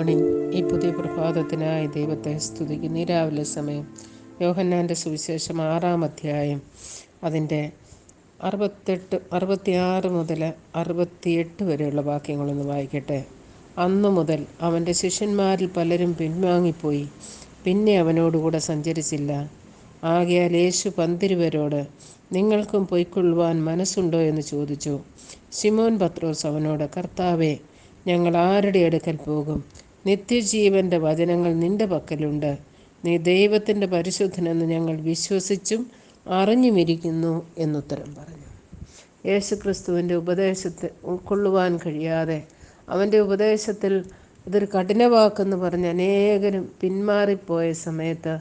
Morning ഈ പുതിയ പ്രഭാതത്തിനായി ദൈവത്തെ സ്തുതിക്കുന്നു. രാവിലെ സമയം യോഹന്നാന്റെ സുവിശേഷം ആറാം അധ്യായം. അതിന്റെ അറുപത്തെട്ട് അറുപത്തിയാറ് മുതൽ അറുപത്തിയെട്ട് വരെയുള്ള വാക്യങ്ങളൊന്ന് വായിക്കട്ടെ. അന്നു മുതൽ അവന്റെ ശിഷ്യന്മാരിൽ പലരും പിൻവാങ്ങിപ്പോയി. പിന്നെ അവനോടുകൂടെ സഞ്ചരിച്ചില്ല. ആകയാൽ യേശു പന്തിരുവരോട് നിങ്ങൾക്കും പൊയ്ക്കൊള്ളുവാൻ മനസ്സുണ്ടോ? എന്ന് ചോദിച്ചു. ശിമോൻ പത്രോസ് അവനോട് കർത്താവേ ഞങ്ങൾ ആരുടെ അടുക്കൽ പോകും? നിത്യജീവന്റെ വചനങ്ങൾ നിന്റെ പക്കലുണ്ട്. നീ ദൈവത്തിന്റെ പരിശുദ്ധനെന്ന് ഞങ്ങൾ വിശ്വസിച്ചും അറിഞ്ഞുമിരിക്കുന്നു എന്നുത്തരം പറഞ്ഞു. യേശുക്രിസ്തുവിന്റെ ഉപദേശത്തെ ഉൾക്കൊള്ളുവാൻ കഴിയാതെ അവന്റെ ഉപദേശത്തിൽ ഇതൊരു കഠിനവാക്കെന്ന് പറഞ്ഞ് അനേകരും പിന്മാറിപ്പോയ സമയത്ത്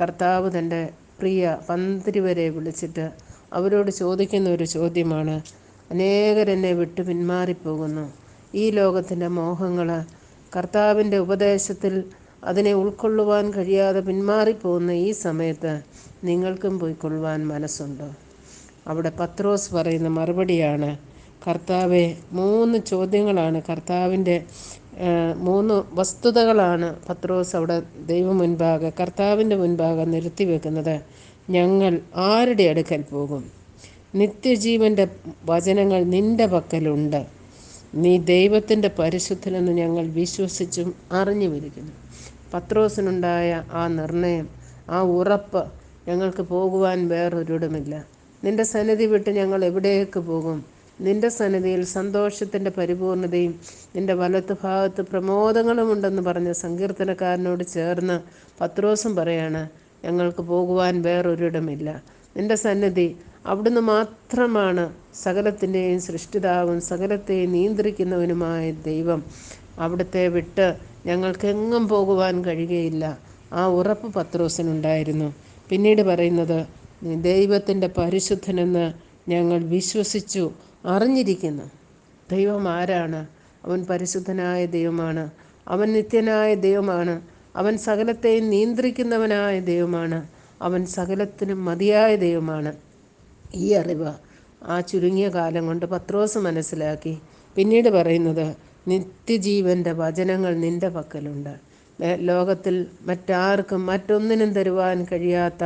കർത്താവ് തന്റെ പ്രിയ പന്തിരിവരെ വിളിച്ചിട്ട് അവരോട് ചോദിക്കുന്ന ഒരു ചോദ്യമാണ്. അനേകരെന്നെ വിട്ട് പിന്മാറിപ്പോകുന്നു. ഈ ലോകത്തിന്റെ മോഹങ്ങൾ കർത്താവിന്റെ ഉപദേശത്തിൽ അതിനെ ഉൾക്കൊള്ളുവാൻ കഴിയാതെ പിന്മാറിപ്പോകുന്ന ഈ സമയത്ത് നിങ്ങൾക്കും പോയിക്കൊള്ളുവാൻ മനസ്സുണ്ടോ. അവിടെ പത്രോസ് പറയുന്ന മറുപടിയാണ് കർത്താവെ മൂന്ന് ചോദ്യങ്ങളാണ് കർത്താവിന്റെ മൂന്ന് വസ്തുതകളാണ് പത്രോസ് അവിടെ ദൈവം മുൻപാകെ കർത്താവിന്റെ മുൻപാകെ നിർത്തി വെക്കുന്നത്. ഞങ്ങൾ ആരുടെ അടുക്കൽ പോകും? നിത്യജീവന്റെ വചനങ്ങൾ നിന്റെ പക്കലുണ്ട്. നീ ദൈവത്തിന്റെ പരിശുദ്ധനെന്ന് ഞങ്ങൾ വിശ്വസിച്ചും അറിഞ്ഞുമിരിക്കുന്നു. പത്രോസിനുണ്ടായ ആ നിർണയം ആ ഉറപ്പ് ഞങ്ങൾക്ക് പോകുവാൻ വേറൊരിടമില്ല. നിന്റെ സന്നിധി വിട്ട് ഞങ്ങൾ എവിടേക്ക് പോകും? നിന്റെ സന്നിധിയിൽ സന്തോഷത്തിന്റെ പരിപൂർണതയും നിന്റെ വലത്ത് ഭാഗത്ത് പ്രമോദങ്ങളുമുണ്ടെന്ന് പറഞ്ഞ സങ്കീർത്തനക്കാരനോട് ചേർന്ന് പത്രോസും പറയാണ് ഞങ്ങൾക്ക് പോകുവാൻ വേറൊരിടമില്ല. നിന്റെ സന്നിധി അവിടുന്ന് മാത്രമാണ് സകലത്തിന്റെയും സൃഷ്ടിതാവും സകലത്തെയും നിയന്ത്രിക്കുന്നവനുമായ ദൈവം അവിടുത്തെ വിട്ട് ഞങ്ങൾക്കെങ്ങും പോകുവാൻ കഴിയുകയില്ല. ആ ഉറപ്പ് പത്രോസിനുണ്ടായിരുന്നു. പിന്നീട് പറയുന്നത് ദൈവത്തിന്റെ പരിശുദ്ധനെന്ന് ഞങ്ങൾ വിശ്വസിച്ചു അറിഞ്ഞിരിക്കുന്നു. ദൈവം ആരാണ്? അവൻ പരിശുദ്ധനായ ദൈവമാണ്. അവൻ നിത്യനായ ദൈവമാണ്. അവൻ സകലത്തെയും നിയന്ത്രിക്കുന്നവനായ ദൈവമാണ്. അവൻ സകലത്തിനും മതിയായ ദൈവമാണ്. ഈ അറിവ് ആ ചുരുങ്ങിയ കാലം കൊണ്ട് പത്രോസ് മനസ്സിലാക്കി. പിന്നീട് പറയുന്നത് നിത്യജീവന്റെ വചനങ്ങൾ നിന്റെ പക്കലുണ്ട്. ലോകത്തിൽ മറ്റാർക്കും മറ്റൊന്നിനും തരുവാൻ കഴിയാത്ത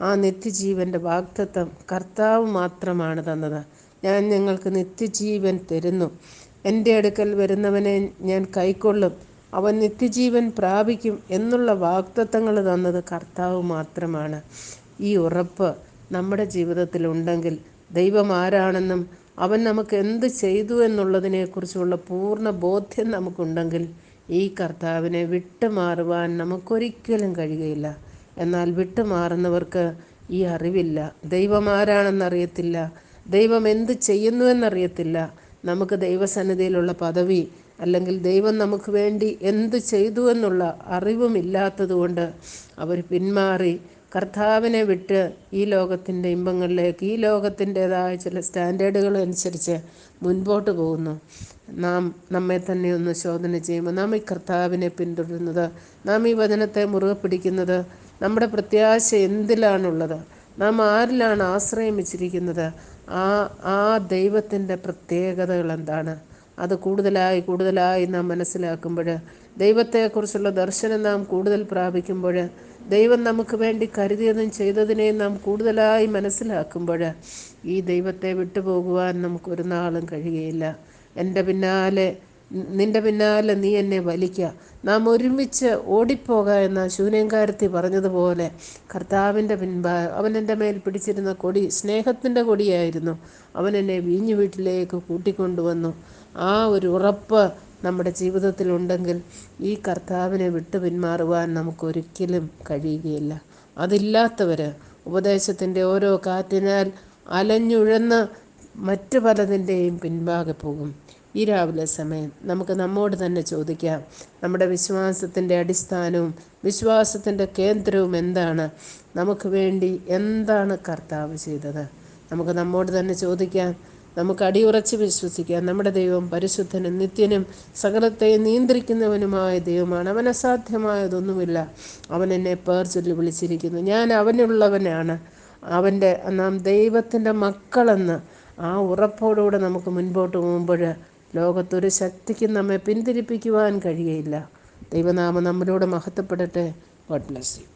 ആ നിത്യജീവന്റെ വാഗ്ദത്വം കർത്താവ് മാത്രമാണ് തന്നത്. ഞാൻ ഞങ്ങൾക്ക് നിത്യജീവൻ തരുന്നു. എന്റെ അടുക്കൽ വരുന്നവനെ ഞാൻ കൈക്കൊള്ളും. അവൻ നിത്യജീവൻ പ്രാപിക്കും എന്നുള്ള വാഗ്ദത്തങ്ങൾ തന്നത് കർത്താവ് മാത്രമാണ്. ഈ ഉറപ്പ് നമ്മുടെ ജീവിതത്തിൽ ഉണ്ടെങ്കിൽ ദൈവം ആരാണെന്നും അവൻ നമുക്ക് എന്ത് ചെയ്തു എന്നുള്ളതിനെക്കുറിച്ചുള്ള പൂർണ ബോധ്യം നമുക്കുണ്ടെങ്കിൽ ഈ കർത്താവിനെ വിട്ടുമാറുവാൻ നമുക്കൊരിക്കലും കഴിയുകയില്ല. എന്നാൽ വിട്ടുമാറുന്നവർക്ക് ഈ അറിവില്ല. ദൈവം ആരാണെന്നറിയത്തില്ല. ദൈവം എന്ത് ചെയ്യുന്നു എന്നറിയത്തില്ല. നമുക്ക് ദൈവസന്നിധിയിലുള്ള പദവി അല്ലെങ്കിൽ ദൈവം നമുക്ക് വേണ്ടി എന്ത് ചെയ്തു എന്നുള്ള അറിവുമില്ലാത്തതുകൊണ്ട് അവർ പിന്മാറി കർത്താവിനെ വിട്ട് ഈ ലോകത്തിന്റെ ഇമ്പങ്ങളിലേക്ക് ഈ ലോകത്തിന്റെതായ ചില സ്റ്റാൻഡേർഡുകൾ അനുസരിച്ച് മുൻപോട്ട് പോകുന്നു. നാം നമ്മെ തന്നെ ഒന്ന് ശോധന ചെയ്യുമ്പോൾ നാം ഈ കർത്താവിനെ പിന്തുടരുന്നത് നാം ഈ വചനത്തെ മുറുകെ പിടിക്കുന്നത് നമ്മുടെ പ്രത്യാശ എന്തിലാണുള്ളത് നാം ആരിലാണ് ആശ്രയം വെച്ചിരിക്കുന്നത് ആ ആ ദൈവത്തിന്റെ പ്രത്യേകതകൾ എന്താണ്? അത് കൂടുതലായി കൂടുതലായി നാം മനസ്സിലാക്കുമ്പോൾ ദൈവത്തെക്കുറിച്ചുള്ള ദർശനം നാം കൂടുതൽ പ്രാപിക്കുമ്പോൾ ദൈവം നമുക്ക് വേണ്ടി കരുതിയതും ചെയ്തതിനെയും നാം കൂടുതലായി മനസ്സിലാക്കുമ്പോൾ ഈ ദൈവത്തെ വിട്ടുപോകുവാൻ നമുക്കൊരു നാളും കഴിയുകയില്ല. എന്റെ പിന്നാലെ നിന്റെ പിന്നാലെ നീ എന്നെ വലിക്കുക നാം ഒരുമിച്ച് ഓടിപ്പോക എന്ന ശൂന്യങ്കാരത്തി പറഞ്ഞതുപോലെ കർത്താവിന്റെ പിൻപാ അവൻ എന്റെ മേൽ പിടിച്ചിരുന്ന കൊടി സ്നേഹത്തിന്റെ കൊടിയായിരുന്നു. അവൻ എന്നെ വീഞ്ഞു വീട്ടിലേക്ക് കൂട്ടിക്കൊണ്ടുവന്നു. ആ ഒരു ഉറപ്പ് നമ്മുടെ ജീവിതത്തിലുണ്ടെങ്കിൽ ഈ കർത്താവിനെ വിട്ടു പിന്മാറുവാൻ നമുക്കൊരിക്കലും കഴിയുകയില്ല. അതില്ലാത്തവർ ഉപദേശത്തിന്റെ ഓരോ കാറ്റിനാൽ അലഞ്ഞുഴന്ന് മറ്റു പലതിന്റെയും പിൻപാകെ പോകും. ഈ രാവിലെ സമയം നമുക്ക് നമ്മോട് തന്നെ ചോദിക്കാം. നമ്മുടെ വിശ്വാസത്തിന്റെ അടിസ്ഥാനവും വിശ്വാസത്തിന്റെ കേന്ദ്രവും എന്താണ്? നമുക്ക് വേണ്ടി എന്താണ് കർത്താവ് ചെയ്തത്? നമുക്ക് നമ്മോട് തന്നെ ചോദിക്കാം. നമുക്ക് അടിയുറച്ച് വിശ്വസിക്കാം. നമ്മുടെ ദൈവം പരിശുദ്ധനും നിത്യനും സകലത്തെ നിയന്ത്രിക്കുന്നവനുമായ ദൈവമാണ്. അവൻ അസാധ്യമായതൊന്നുമില്ല. അവൻ എന്നെ പേർ ചൊല്ലി വിളിച്ചിരിക്കുന്നു. ഞാൻ അവനുള്ളവനാണ്. അവന്റെ നാം ദൈവത്തിന്റെ മക്കളെന്ന് ആ ഉറപ്പോടുകൂടെ നമുക്ക് മുൻപോട്ട് പോകുമ്പോൾ ലോകത്തൊരു ശക്തിക്കും നമ്മെ പിന്തിരിപ്പിക്കുവാൻ കഴിയയില്ല. ദൈവനാമം നമ്മളോട് മഹത്വപ്പെടട്ടെ. God bless you